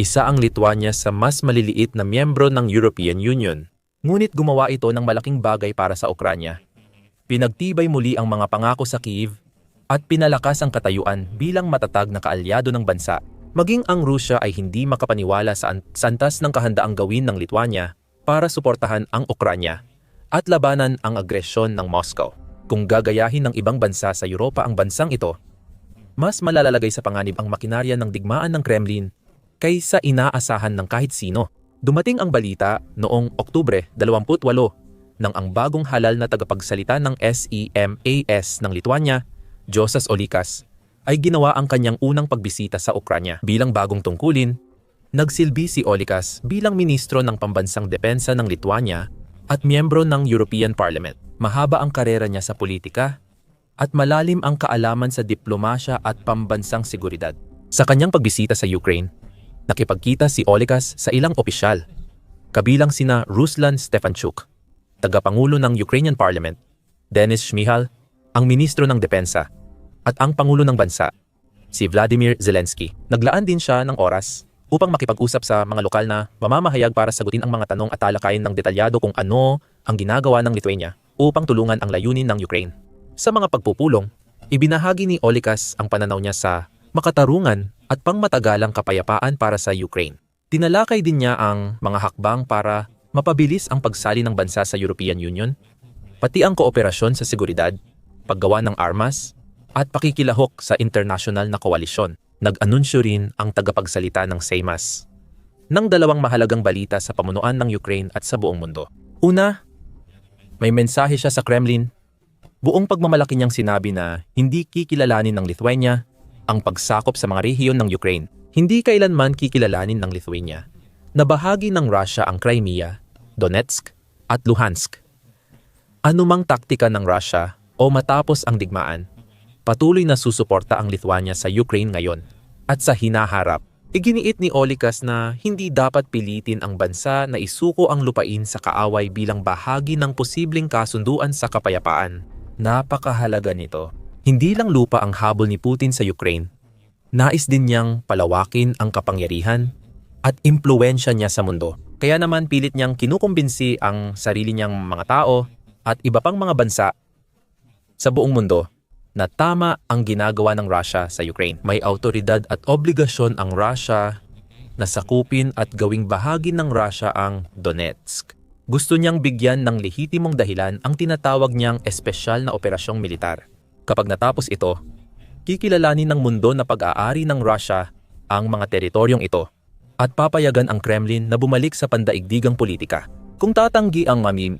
Isa ang Lithuania sa mas maliliit na miyembro ng European Union. Ngunit gumawa ito ng malaking bagay para sa Ukranya. Pinagtibay muli ang mga pangako sa Kiev at pinalakas ang katayuan bilang matatag na kaalyado ng bansa. Maging ang Rusya ay hindi makapaniwala sa an- sa antas ng kahandaang gawin ng Lithuania para suportahan ang Ukranya at labanan ang agresyon ng Moscow. Kung gagayahin ng ibang bansa sa Europa ang bansang ito, mas malalalagay sa panganib ang makinarya ng digmaan ng Kremlin kaysa inaasahan ng kahit sino. Dumating ang balita noong Oktubre 28 nang ang bagong halal na tagapagsalita ng SEMAS ng Lithuania, Josas Olikas, ay ginawa ang kanyang unang pagbisita sa Ukranya. Bilang bagong tungkulin, nagsilbi si Olikas bilang ministro ng pambansang depensa ng Lithuania at miyembro ng European Parliament. Mahaba ang karera niya sa politika at malalim ang kaalaman sa diplomasya at pambansang seguridad. Sa kanyang pagbisita sa Ukraine, nakipagkita si Olikas sa ilang opisyal, kabilang sina Ruslan Stefanchuk, tagapangulo ng Ukrainian Parliament, Denis Shmihal, ang ministro ng depensa, at ang pangulo ng bansa, si Vladimir Zelensky. Naglaan din siya ng oras upang makipag-usap sa mga lokal na mamamahayag para sagutin ang mga tanong at talakayin ng detalyado kung ano ang ginagawa ng Lithuania upang tulungan ang layunin ng Ukraine. Sa mga pagpupulong, ibinahagi ni Olikas ang pananaw niya sa makatarungan at pangmatagalang kapayapaan para sa Ukraine. Tinalakay din niya ang mga hakbang para mapabilis ang pagsali ng bansa sa European Union, pati ang kooperasyon sa seguridad, paggawa ng armas, at pakikilahok sa international na koalisyon. Nag-anunsyo rin ang tagapagsalita ng SEMAS ng dalawang mahalagang balita sa pamunuan ng Ukraine at sa buong mundo. Una, may mensahe siya sa Kremlin. Buong pagmamalaki niyang sinabi na hindi kikilalanin ng Lithuania ang pagsakop sa mga rehiyon ng Ukraine. Hindi kailanman kikilalanin ng Lithuania na bahagi ng Russia ang Crimea, Donetsk at Luhansk. Anumang taktika ng Russia o matapos ang digmaan, patuloy na susuporta ang Lithuania sa Ukraine ngayon at sa hinaharap. Iginiit ni Olikas na hindi dapat pilitin ang bansa na isuko ang lupain sa kaaway bilang bahagi ng posibleng kasunduan sa kapayapaan. Napakahalaga nito. Hindi lang lupa ang habol ni Putin sa Ukraine. Nais din niyang palawakin ang kapangyarihan at impluensya niya sa mundo. Kaya naman pilit niyang kinukumbinsi ang sarili niyang mga tao at iba pang mga bansa sa buong mundo na tama ang ginagawa ng Russia sa Ukraine. May autoridad at obligasyon ang Russia na sakupin at gawing bahagi ng Russia ang Donetsk. Gusto niyang bigyan ng lehitimong dahilan ang tinatawag niyang espesyal na operasyong militar. Kapag natapos ito, kikilalanin ng mundo na pag-aari ng Russia ang mga teritoryong ito at papayagan ang Kremlin na bumalik sa pandaigdigang politika. Kung tatanggi ang mamim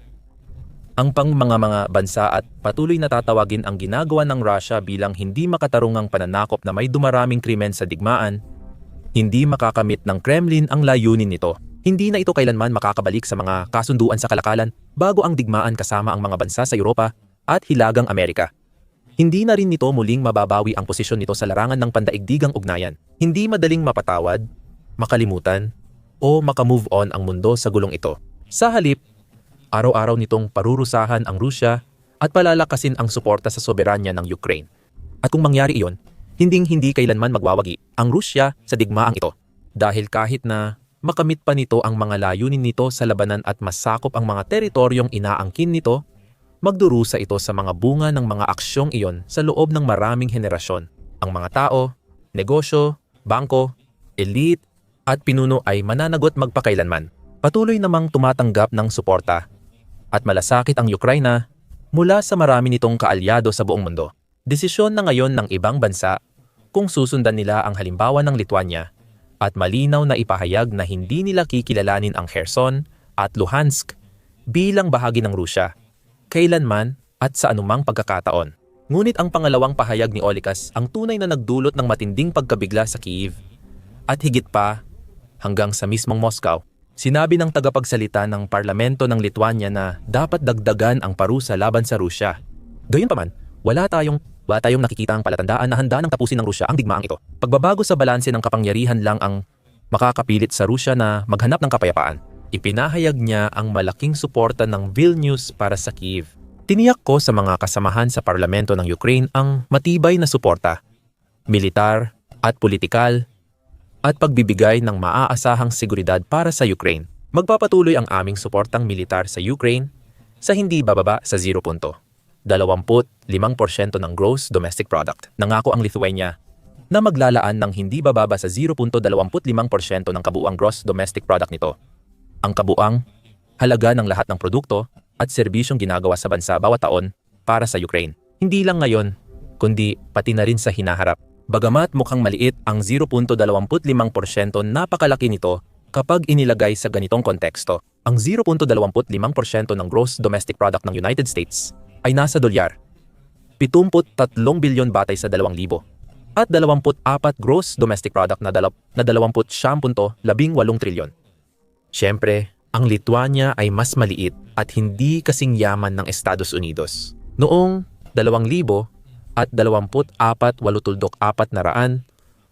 ang pang mga mga bansa at patuloy na tatawagin ang ginagawa ng Russia bilang hindi makatarungang pananakop na may dumaraming krimen sa digmaan, hindi makakamit ng Kremlin ang layunin nito. Hindi na ito kailanman makakabalik sa mga kasunduan sa kalakalan bago ang digmaan kasama ang mga bansa sa Europa at Hilagang Amerika. Hindi na rin nito muling mababawi ang posisyon nito sa larangan ng pandaigdigang ugnayan. Hindi madaling mapatawad, makalimutan, o makamove on ang mundo sa gulong ito. Sa halip, araw-araw nitong parurusahan ang Rusya at palalakasin ang suporta sa soberanya ng Ukraine. At kung mangyari iyon, hinding-hindi kailanman magwawagi ang Rusya sa digmaang ito. Dahil kahit na makamit pa nito ang mga layunin nito sa labanan at masakop ang mga teritoryong inaangkin nito, magdurusa ito sa mga bunga ng mga aksyong iyon sa loob ng maraming henerasyon. Ang mga tao, negosyo, bangko, elite, at pinuno ay mananagot magpakailanman. Patuloy namang tumatanggap ng suporta at malasakit ang Ukraina mula sa marami nitong kaalyado sa buong mundo. Desisyon na ngayon ng ibang bansa kung susundan nila ang halimbawa ng Lithuania at malinaw na ipahayag na hindi nila kikilalanin ang Kherson at Luhansk bilang bahagi ng Rusya, kailanman at sa anumang pagkakataon. Ngunit ang pangalawang pahayag ni Olikas ang tunay na nagdulot ng matinding pagkabigla sa Kiev at higit pa hanggang sa mismong Moscow. Sinabi ng tagapagsalita ng parlamento ng Lithuania na dapat dagdagan ang parusa laban sa Rusya. Gayunpaman, wala tayong wala tayong nakikitang palatandaan na handa ng tapusin ng Rusya ang digmaang ito. Pagbabago sa balanse ng kapangyarihan lang ang makakapilit sa Rusya na maghanap ng kapayapaan. Ipinahayag niya ang malaking suporta ng Vilnius para sa Kiev. Tiniyak ko sa mga kasamahan sa parlamento ng Ukraine ang matibay na suporta, militar at politikal at pagbibigay ng maaasahang seguridad para sa Ukraine. Magpapatuloy ang aming suportang militar sa Ukraine sa hindi bababa sa 0.25% ng gross domestic product. Nangako ang Lithuania na maglalaan ng hindi bababa sa 0.25% ng kabuuang gross domestic product nito. Ang kabuang halaga ng lahat ng produkto at serbisyong ginagawa sa bansa bawat taon para sa Ukraine. Hindi lang ngayon, kundi pati na rin sa hinaharap. Bagamat mukhang maliit ang 0.25% napakalaki nito kapag inilagay sa ganitong konteksto. Ang 0.25% ng gross domestic product ng United States ay nasa dolyar. 73 bilyon batay sa 2,000 at 24 gross domestic product na, dalap, na 20.18 trilyon. Siyempre, ang Lithuania ay mas maliit at hindi kasing yaman ng Estados Unidos. Noong 2,000 at 24 na raan,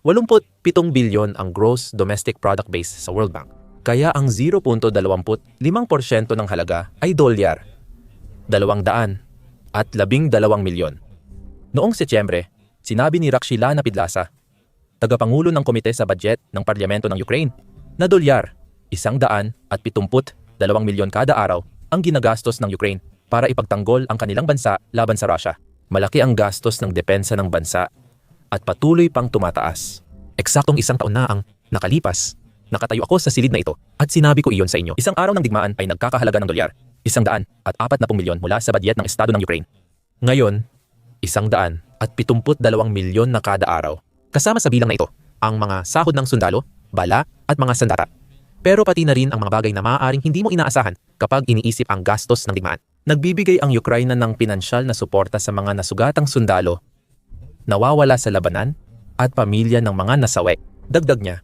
87 bilyon ang gross domestic product base sa World Bank. Kaya ang 0.25% ng halaga ay dolyar, 200 at 12 milyon. Noong Setyembre, sinabi ni Rakshilana Pidlasa, tagapangulo ng komite sa budget ng Parlamento ng Ukraine, na dolyar, 100 at 72 milyon kada araw ang ginagastos ng Ukraine para ipagtanggol ang kanilang bansa laban sa Russia. Malaki ang gastos ng depensa ng bansa at patuloy pang tumataas. Eksaktong isang taon na ang nakalipas Nakatayo ako sa silid na ito at sinabi ko iyon sa inyo. Isang araw ng digmaan ay nagkakahalaga ng dolyar, isang daan at apat na milyon mula sa badyet ng Estado ng Ukraine. Ngayon, isang daan at pitumput dalawang milyon na kada araw. Kasama sa bilang na ito, ang mga sahod ng sundalo, bala at mga sandata. Pero pati na rin ang mga bagay na maaaring hindi mo inaasahan kapag iniisip ang gastos ng digmaan. Nagbibigay ang Ukraine ng pinansyal na suporta sa mga nasugatang sundalo, nawawala sa labanan, at pamilya ng mga nasawi. Dagdag niya,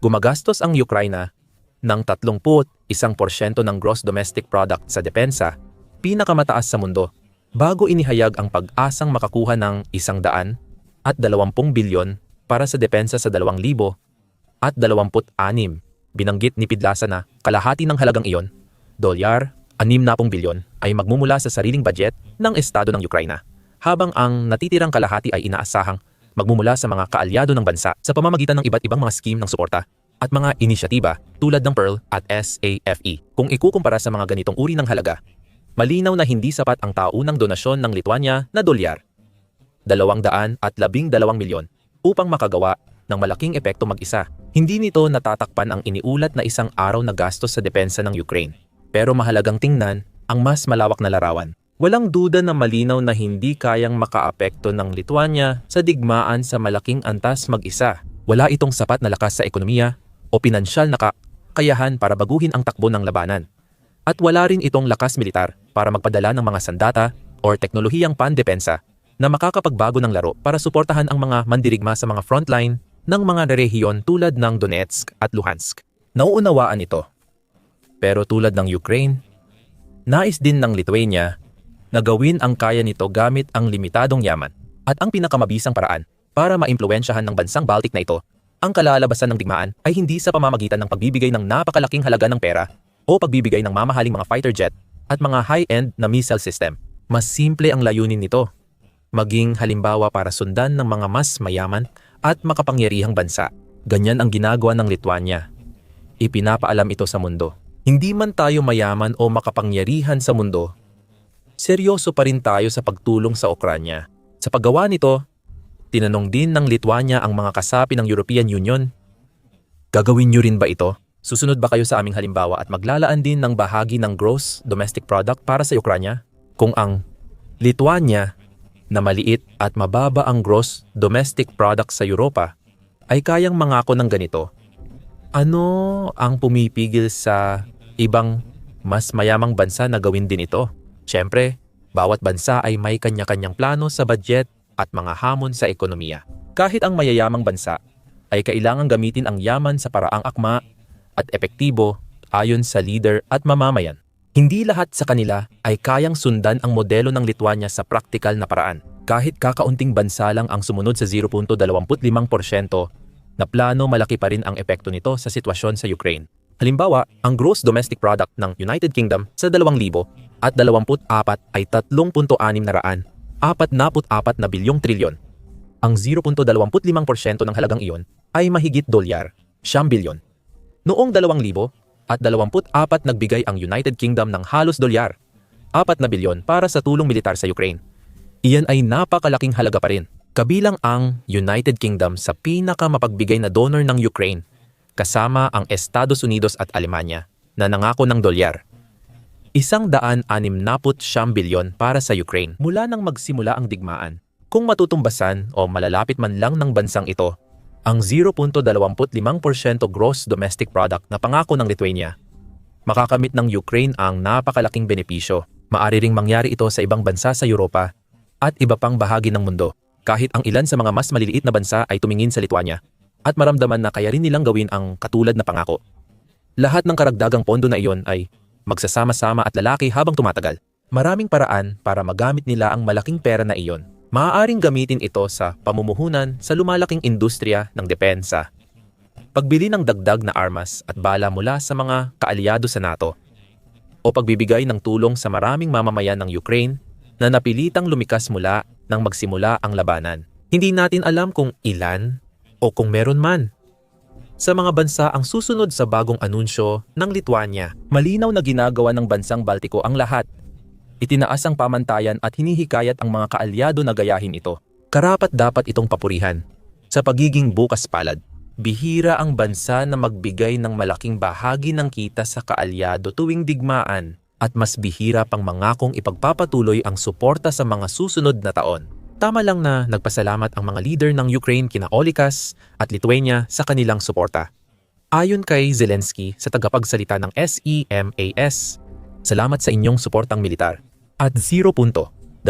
gumagastos ang Ukraine ng 31% ng gross domestic product sa depensa, pinakamataas sa mundo, bago inihayag ang pag-asang makakuha ng 100 at 20 bilyon para sa depensa sa 2,000 at 26. Binanggit ni Pidlasa na kalahati ng halagang iyon, dolyar, 60 bilyon, ay magmumula sa sariling budget ng Estado ng Ukraine, habang ang natitirang kalahati ay inaasahang magmumula sa mga kaalyado ng bansa sa pamamagitan ng iba't ibang mga scheme ng suporta at mga inisyatiba tulad ng Pearl at SAFE. Kung ikukumpara sa mga ganitong uri ng halaga, malinaw na hindi sapat ang taunang donasyon ng Lithuania na dolyar, 212 milyon, upang makagawa ng malaking epekto mag-isa. Hindi nito natatakpan ang iniulat na isang araw na gastos sa depensa ng Ukraine. Pero mahalagang tingnan ang mas malawak na larawan. Walang duda na malinaw na hindi kayang makaapekto ng Lithuania sa digmaan sa malaking antas mag-isa. Wala itong sapat na lakas sa ekonomiya o pinansyal na kakayahan para baguhin ang takbo ng labanan. At wala rin itong lakas militar para magpadala ng mga sandata o teknolohiyang pandepensa na makakapagbago ng laro para suportahan ang mga mandirigma sa mga frontline ng mga rehiyon tulad ng Donetsk at Luhansk. Nauunawaan ito. Pero tulad ng Ukraine, nais din ng Lithuania na gawin ang kaya nito gamit ang limitadong yaman at ang pinakamabisang paraan para maimpluwensyahan ng bansang Baltic na ito ang kalalabasan ng digmaan ay hindi sa pamamagitan ng pagbibigay ng napakalaking halaga ng pera o pagbibigay ng mamahaling mga fighter jet at mga high-end na missile system. Mas simple ang layunin nito. Maging halimbawa para sundan ng mga mas mayaman at makapangyarihang bansa. Ganyan ang ginagawa ng Lithuania. Ipinapaalam ito sa mundo. Hindi man tayo mayaman o makapangyarihan sa mundo, seryoso pa rin tayo sa pagtulong sa Ukranya. Sa paggawa nito, tinanong din ng Lithuania ang mga kasapi ng European Union, Gagawin niyo rin ba ito? Susunod ba kayo sa aming halimbawa at maglalaan din ng bahagi ng gross domestic product para sa Ukranya? Kung ang Lithuania na maliit at mababa ang gross domestic product sa Europa ay kayang mangako ng ganito, ano ang pumipigil sa ibang mas mayamang bansa na gawin din ito? Siyempre, bawat bansa ay may kanya-kanyang plano sa budget at mga hamon sa ekonomiya. Kahit ang mayayamang bansa ay kailangang gamitin ang yaman sa paraang akma at epektibo ayon sa leader at mamamayan. Hindi lahat sa kanila ay kayang sundan ang modelo ng Lithuania sa praktikal na paraan. Kahit kakaunting bansa lang ang sumunod sa 0.25% na plano malaki pa rin ang epekto nito sa sitwasyon sa Ukraine. Halimbawa, ang gross domestic product ng United Kingdom sa 2,000 at 24 ay 3.6 na raan, 44 na bilyong trilyon. Ang 0.25% ng halagang iyon ay mahigit dolyar, siyam bilyon. Noong 2000 at 24 nagbigay ang United Kingdom ng halos dolyar, 4 na bilyon para sa tulong militar sa Ukraine. Iyan ay napakalaking halaga pa rin. Kabilang ang United Kingdom sa pinakamapagbigay na donor ng Ukraine, kasama ang Estados Unidos at Alemanya, na nangako ng dolyar. Isang daan anim naput siyam bilyon para sa Ukraine mula nang magsimula ang digmaan. Kung matutumbasan o malalapit man lang ng bansang ito, ang 0.25% gross domestic product na pangako ng Lithuania, makakamit ng Ukraine ang napakalaking benepisyo. Maari ring mangyari ito sa ibang bansa sa Europa at iba pang bahagi ng mundo, kahit ang ilan sa mga mas maliliit na bansa ay tumingin sa Lithuania at maramdaman na kaya rin nilang gawin ang katulad na pangako. Lahat ng karagdagang pondo na iyon ay magsasama-sama at lalaki habang tumatagal. Maraming paraan para magamit nila ang malaking pera na iyon. Maaaring gamitin ito sa pamumuhunan sa lumalaking industriya ng depensa. Pagbili ng dagdag na armas at bala mula sa mga kaalyado sa NATO o pagbibigay ng tulong sa maraming mamamayan ng Ukraine na napilitang lumikas mula nang magsimula ang labanan. Hindi natin alam kung ilan o kung meron man sa mga bansa ang susunod sa bagong anunsyo ng Lithuania. Malinaw na ginagawa ng bansang Baltiko ang lahat. Itinaas ang pamantayan at hinihikayat ang mga kaalyado na gayahin ito. Karapat dapat itong papurihan. Sa pagiging bukas palad, bihira ang bansa na magbigay ng malaking bahagi ng kita sa kaalyado tuwing digmaan at mas bihira pang mangakong ipagpapatuloy ang suporta sa mga susunod na taon. Tama lang na nagpasalamat ang mga leader ng Ukraine kina Olikas at Lithuania sa kanilang suporta. Ayon kay Zelensky sa tagapagsalita ng SEMAS, salamat sa inyong suportang militar. At 0.25%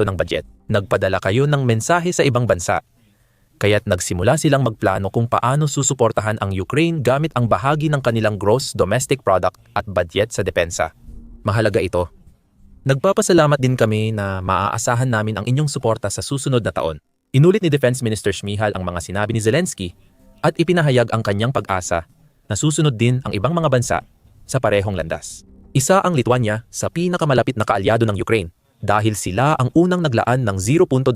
ng budget, nagpadala kayo ng mensahe sa ibang bansa. Kaya't nagsimula silang magplano kung paano susuportahan ang Ukraine gamit ang bahagi ng kanilang gross domestic product at budget sa depensa. Mahalaga ito Nagpapasalamat din kami na maaasahan namin ang inyong suporta sa susunod na taon. Inulit ni Defense Minister Shmihal ang mga sinabi ni Zelensky at ipinahayag ang kanyang pag-asa na susunod din ang ibang mga bansa sa parehong landas. Isa ang Lithuania sa pinakamalapit na kaalyado ng Ukraine dahil sila ang unang naglaan ng 0.25%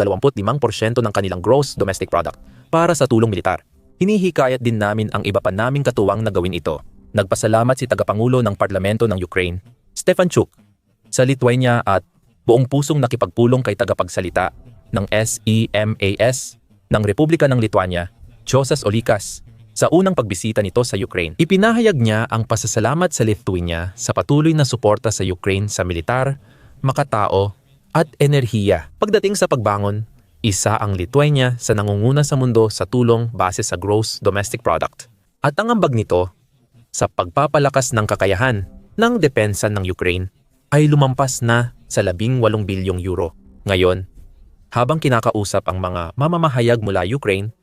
ng kanilang gross domestic product para sa tulong militar. Hinihikayat din namin ang iba pa naming katuwang na gawin ito. Nagpasalamat si tagapangulo ng parlamento ng Ukraine, Stefan Chuk, sa Lithuania at buong pusong nakipagpulong kay tagapagsalita ng SEMAS ng Republika ng Lithuania, Josas Olikas, sa unang pagbisita nito sa Ukraine. Ipinahayag niya ang pasasalamat sa Lithuania sa patuloy na suporta sa Ukraine sa militar, makatao, at enerhiya. Pagdating sa pagbangon, isa ang Lithuania sa nangunguna sa mundo sa tulong base sa gross domestic product. At ang ambag nito sa pagpapalakas ng kakayahan ng depensa ng Ukraine ay lumampas na sa 18 bilyong euro. Ngayon, habang kinakausap ang mga mamamahayag mula Ukraine,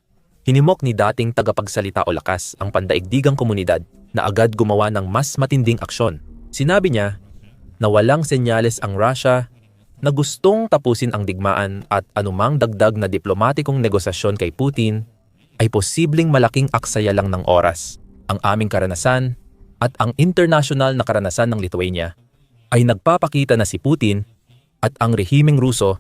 hinimok ni dating tagapagsalita o lakas ang pandaigdigang komunidad na agad gumawa ng mas matinding aksyon. Sinabi niya na walang senyales ang Russia na gustong tapusin ang digmaan at anumang dagdag na diplomatikong negosasyon kay Putin ay posibleng malaking aksaya lang ng oras. Ang aming karanasan at ang international na karanasan ng Lithuania ay nagpapakita na si Putin at ang rehimeng Ruso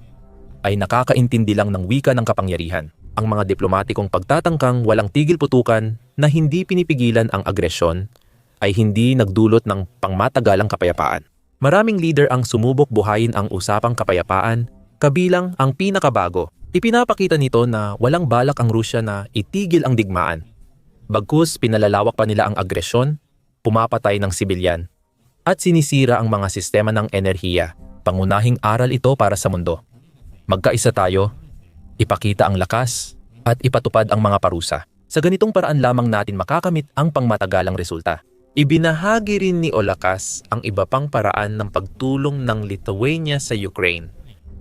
ay nakakaintindi lang ng wika ng kapangyarihan. Ang mga diplomatikong pagtatangkang walang tigil putukan na hindi pinipigilan ang agresyon ay hindi nagdulot ng pangmatagalang kapayapaan. Maraming leader ang sumubok buhayin ang usapang kapayapaan, kabilang ang pinakabago. Ipinapakita nito na walang balak ang Rusya na itigil ang digmaan. Bagkus pinalalawak pa nila ang agresyon, pumapatay ng sibilyan at sinisira ang mga sistema ng enerhiya. Pangunahing aral ito para sa mundo. Magkaisa tayo, ipakita ang lakas, at ipatupad ang mga parusa. Sa ganitong paraan lamang natin makakamit ang pangmatagalang resulta. Ibinahagi rin ni Olakas ang iba pang paraan ng pagtulong ng Lithuania sa Ukraine.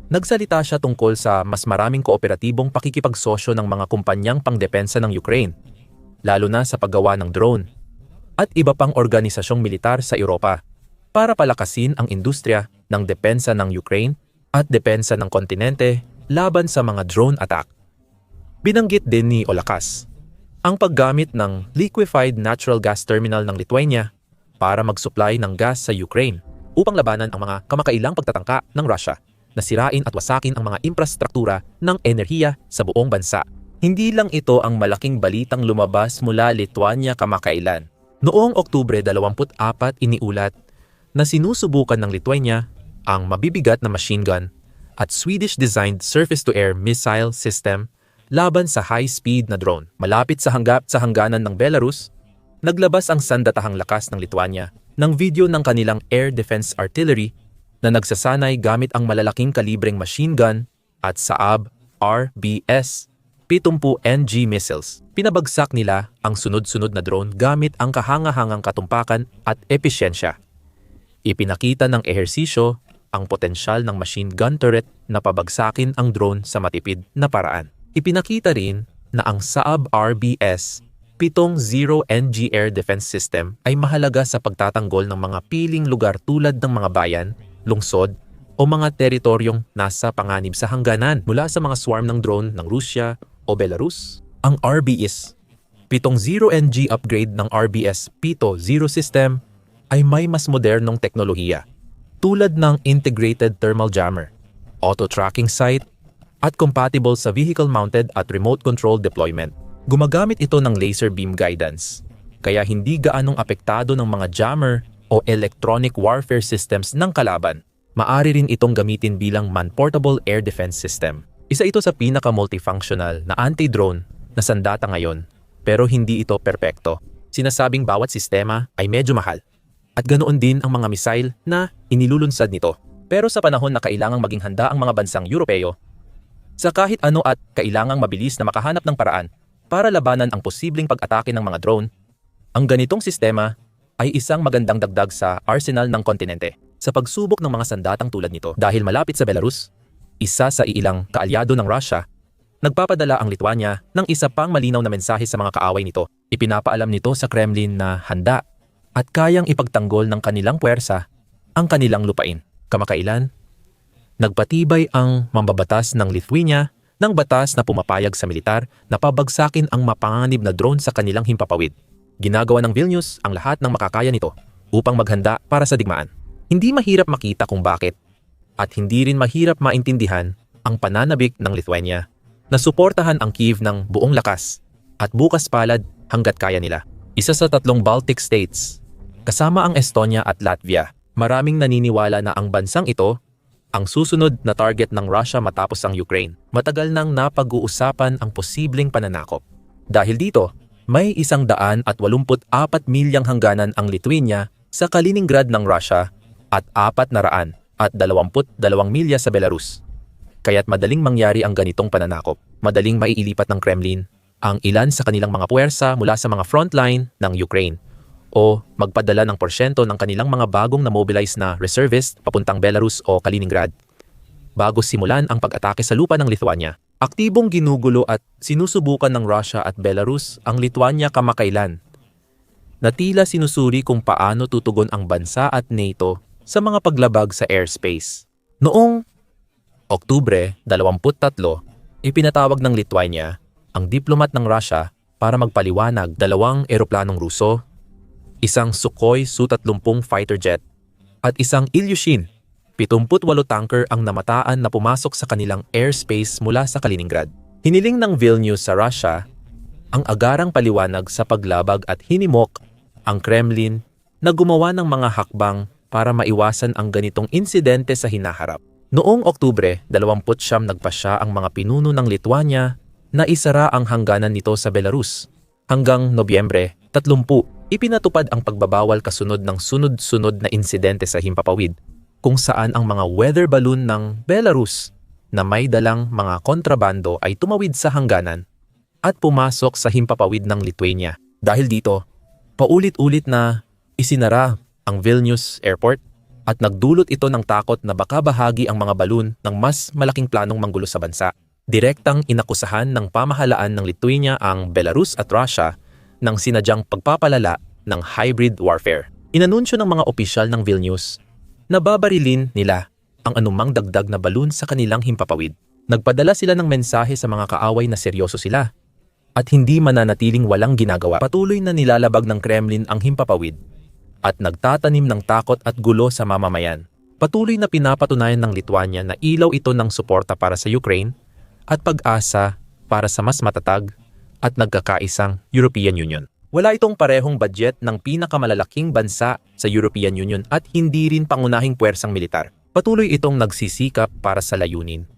Nagsalita siya tungkol sa mas maraming kooperatibong pakikipagsosyo ng mga kumpanyang pangdepensa ng Ukraine, lalo na sa paggawa ng drone, at iba pang organisasyong militar sa Europa para palakasin ang industriya ng depensa ng Ukraine at depensa ng kontinente laban sa mga drone attack. Binanggit din ni Olakas ang paggamit ng liquefied natural gas terminal ng Lithuania para mag-supply ng gas sa Ukraine upang labanan ang mga kamakailang pagtatangka ng Russia na sirain at wasakin ang mga infrastruktura ng enerhiya sa buong bansa. Hindi lang ito ang malaking balitang lumabas mula Lithuania kamakailan. Noong Oktubre 24 iniulat na sinusubukan ng Lithuania ang mabibigat na machine gun at Swedish-designed surface-to-air missile system laban sa high-speed na drone. Malapit sa hanggap sa hangganan ng Belarus, naglabas ang sandatahang lakas ng Lithuania ng video ng kanilang air defense artillery na nagsasanay gamit ang malalaking kalibreng machine gun at Saab RBS 70 NG missiles. Pinabagsak nila ang sunod-sunod na drone gamit ang kahangahangang katumpakan at episyensya. Ipinakita ng ehersisyo ang potensyal ng machine gun turret na pabagsakin ang drone sa matipid na paraan. Ipinakita rin na ang Saab RBS 70 NG Air Defense System ay mahalaga sa pagtatanggol ng mga piling lugar tulad ng mga bayan, lungsod, o mga teritoryong nasa panganib sa hangganan mula sa mga swarm ng drone ng Rusya o Belarus. Ang RBS 70 NG upgrade ng RBS Pito Zero system ay may mas modernong teknolohiya tulad ng integrated thermal jammer, auto-tracking sight, at compatible sa vehicle-mounted at remote control deployment. Gumagamit ito ng laser beam guidance, kaya hindi gaanong apektado ng mga jammer o electronic warfare systems ng kalaban. Maari rin itong gamitin bilang man-portable air defense system. Isa ito sa pinaka-multifunctional na anti-drone na sandata ngayon, pero hindi ito perpekto. Sinasabing bawat sistema ay medyo mahal. At ganoon din ang mga misail na inilulunsad nito. Pero sa panahon na kailangang maging handa ang mga bansang Europeo, sa kahit ano at kailangang mabilis na makahanap ng paraan para labanan ang posibleng pag-atake ng mga drone, ang ganitong sistema ay isang magandang dagdag sa arsenal ng kontinente sa pagsubok ng mga sandatang tulad nito. Dahil malapit sa Belarus, isa sa iilang kaalyado ng Russia, nagpapadala ang Lithuania ng isa pang malinaw na mensahe sa mga kaaway nito. Ipinapaalam nito sa Kremlin na handa at kayang ipagtanggol ng kanilang puwersa ang kanilang lupain. Kamakailan, nagpatibay ang mambabatas ng Lithuania ng batas na pumapayag sa militar na pabagsakin ang mapanganib na drone sa kanilang himpapawid. Ginagawa ng Vilnius ang lahat ng makakaya nito upang maghanda para sa digmaan. Hindi mahirap makita kung bakit at hindi rin mahirap maintindihan ang pananabik ng Lithuania na suportahan ang Kiev ng buong lakas at bukas palad hanggat kaya nila. Isa sa tatlong Baltic states, kasama ang Estonia at Latvia, maraming naniniwala na ang bansang ito ang susunod na target ng Russia matapos ang Ukraine. Matagal nang napag-uusapan ang posibleng pananakop. Dahil dito, may isang daan at 84 milyang hangganan ang Lithuania sa Kaliningrad ng Russia at apat na raan at 22 milya sa Belarus. Kaya't madaling mangyari ang ganitong pananakop. Madaling maiilipat ng Kremlin ang ilan sa kanilang mga puwersa mula sa mga frontline ng Ukraine o magpadala ng porsyento ng kanilang mga bagong na-mobilize na reservist papuntang Belarus o Kaliningrad bago simulan ang pag-atake sa lupa ng Lithuania. Aktibong ginugulo at sinusubukan ng Russia at Belarus ang Lithuania kamakailan na tila sinusuri kung paano tutugon ang bansa at NATO sa mga paglabag sa airspace. Noong Oktubre 23, ipinatawag ng Lithuania ang diplomat ng Russia para magpaliwanag dalawang eroplanong Ruso, isang Sukhoi Su-30 fighter jet at isang Ilyushin 78 tanker ang namataan na pumasok sa kanilang airspace mula sa Kaliningrad. Hiniling ng Vilnius sa Russia ang agarang paliwanag sa paglabag at hinimok ang Kremlin na gumawa ng mga hakbang para maiwasan ang ganitong insidente sa hinaharap. Noong Oktubre, 20 nagpasya ang mga pinuno ng Lithuania na isara ang hangganan nito sa Belarus. Hanggang Nobyembre, 30, ipinatupad ang pagbabawal kasunod ng sunod-sunod na insidente sa Himpapawid kung saan ang mga weather balloon ng Belarus na may dalang mga kontrabando ay tumawid sa hangganan at pumasok sa himpapawid ng Lithuania. Dahil dito, paulit-ulit na isinara ang Vilnius Airport at nagdulot ito ng takot na baka bahagi ang mga balon ng mas malaking planong manggulo sa bansa. Direktang inakusahan ng pamahalaan ng Lithuania ang Belarus at Russia ng sinadyang pagpapalala ng hybrid warfare. Inanunsyo ng mga opisyal ng Vilnius na babarilin nila ang anumang dagdag na balon sa kanilang himpapawid. Nagpadala sila ng mensahe sa mga kaaway na seryoso sila at hindi mananatiling walang ginagawa. Patuloy na nilalabag ng Kremlin ang himpapawid at nagtatanim ng takot at gulo sa mamamayan. Patuloy na pinapatunayan ng Lithuania na ilaw ito ng suporta para sa Ukraine at pag-asa para sa mas matatag at nagkakaisang European Union. Wala itong parehong budget ng pinakamalalaking bansa sa European Union at hindi rin pangunahing puwersang militar. Patuloy itong nagsisikap para sa layunin.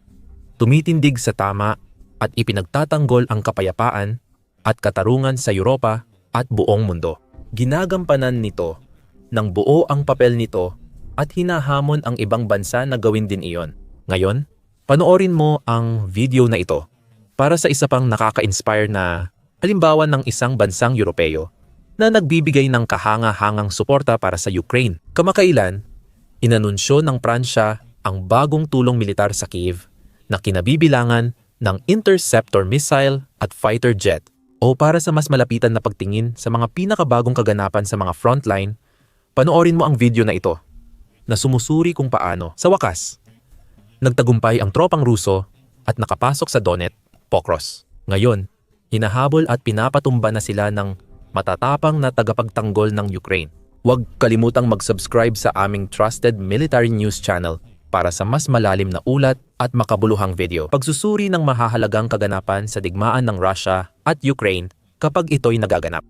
Tumitindig sa tama at ipinagtatanggol ang kapayapaan at katarungan sa Europa at buong mundo. Ginagampanan nito ng buo ang papel nito at hinahamon ang ibang bansa na gawin din iyon. Ngayon, panoorin mo ang video na ito para sa isa pang nakaka-inspire na halimbawa ng isang bansang Europeo na nagbibigay ng kahanga-hangang suporta para sa Ukraine. Kamakailan, inanunsyo ng Pransya ang bagong tulong militar sa Kiev na kinabibilangan ng interceptor missile at fighter jet. O para sa mas malapitan na pagtingin sa mga pinakabagong kaganapan sa mga frontline, panoorin mo ang video na ito na sumusuri kung paano, sa wakas, nagtagumpay ang tropang Ruso at nakapasok sa Donetsk, Pokros. Ngayon, hinahabol at pinapatumba na sila ng matatapang na tagapagtanggol ng Ukraine. Huwag kalimutang mag-subscribe sa aming trusted military news channel para sa mas malalim na ulat at makabuluhang video. Pagsusuri ng mahahalagang kaganapan sa digmaan ng Russia at Ukraine kapag ito'y nagaganap.